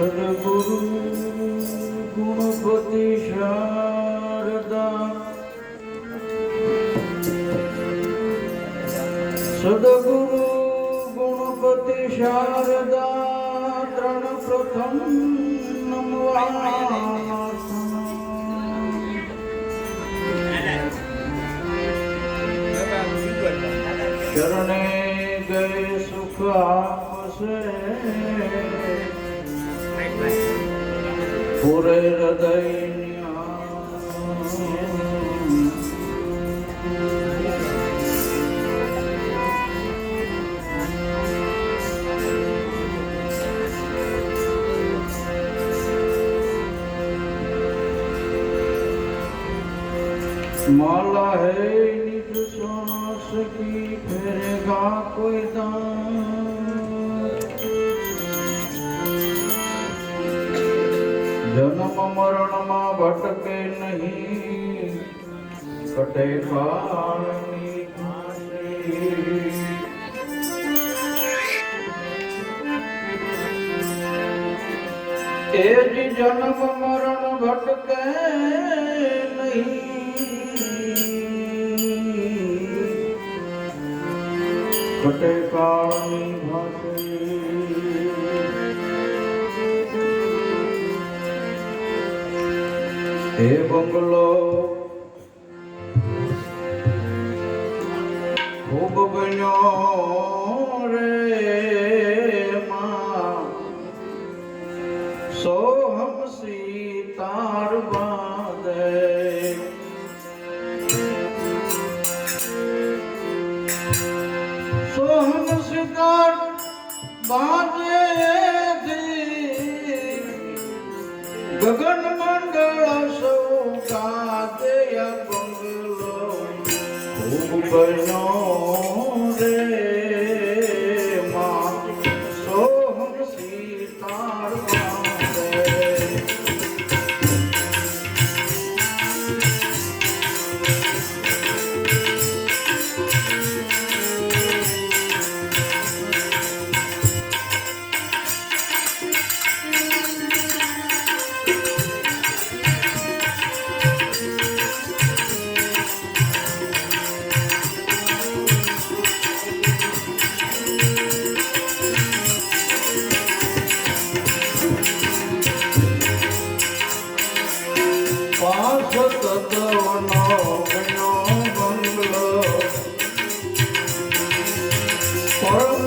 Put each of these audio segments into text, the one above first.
সর্বগুরু গুণপতি শারদা সদগুরু গুণপতি শারদা প্রথম माला है निज श्वास की फेरेगा कोई दान જન્મ મરણમાં ભટકે નહીં કટે કાળની. એ જ જન્મ મરણ ભટકે નહીં કટે કાળની ફાંસી. હે બંગલો ખૂબ બન્યો રે માં સોહમ સીતાર બાંધે સોહમ સીતાર બાંધે ગગન મંડળ ગાતે બંગલો ખૂબ Tomorrow?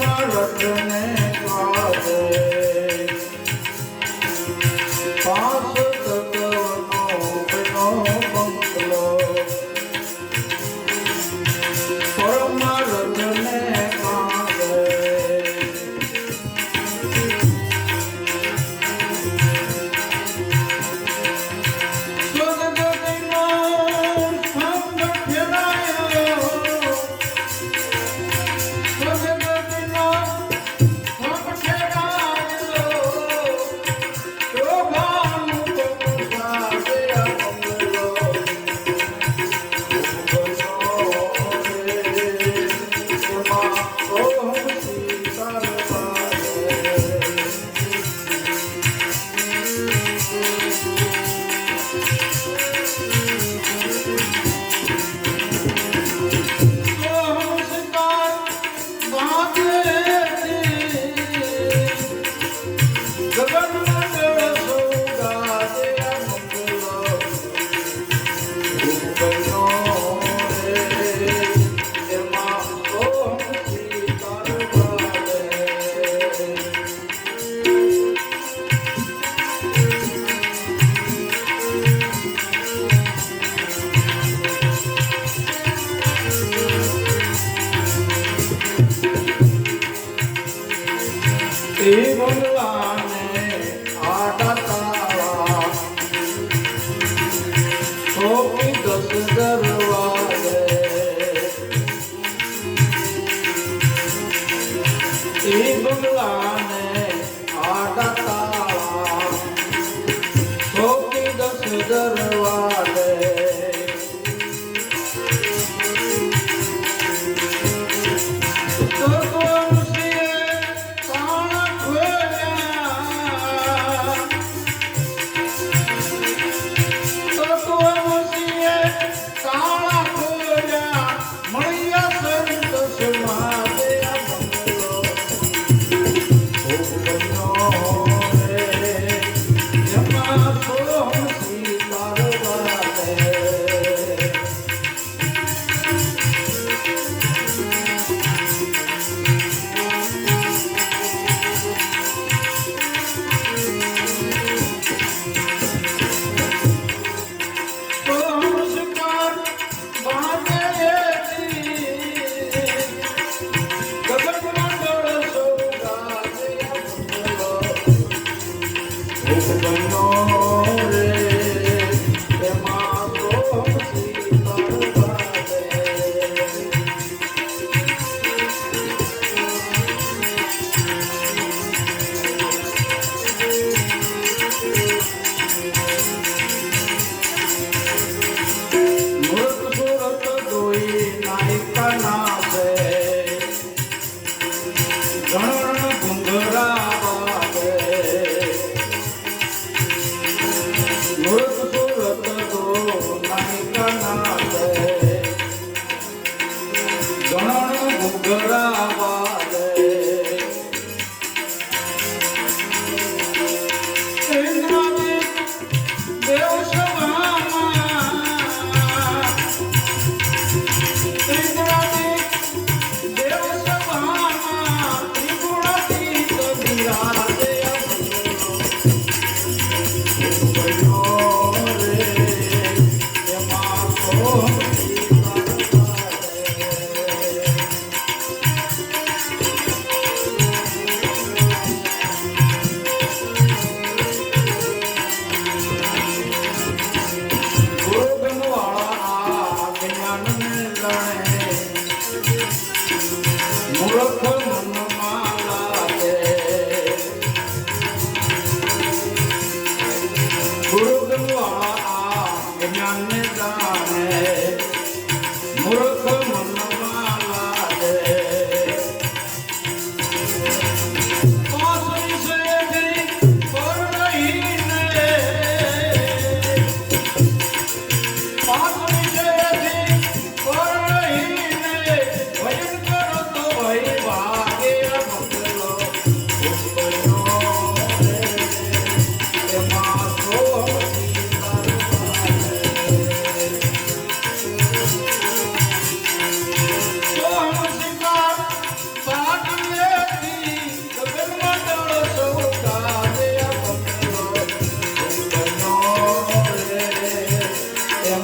બન્યો રે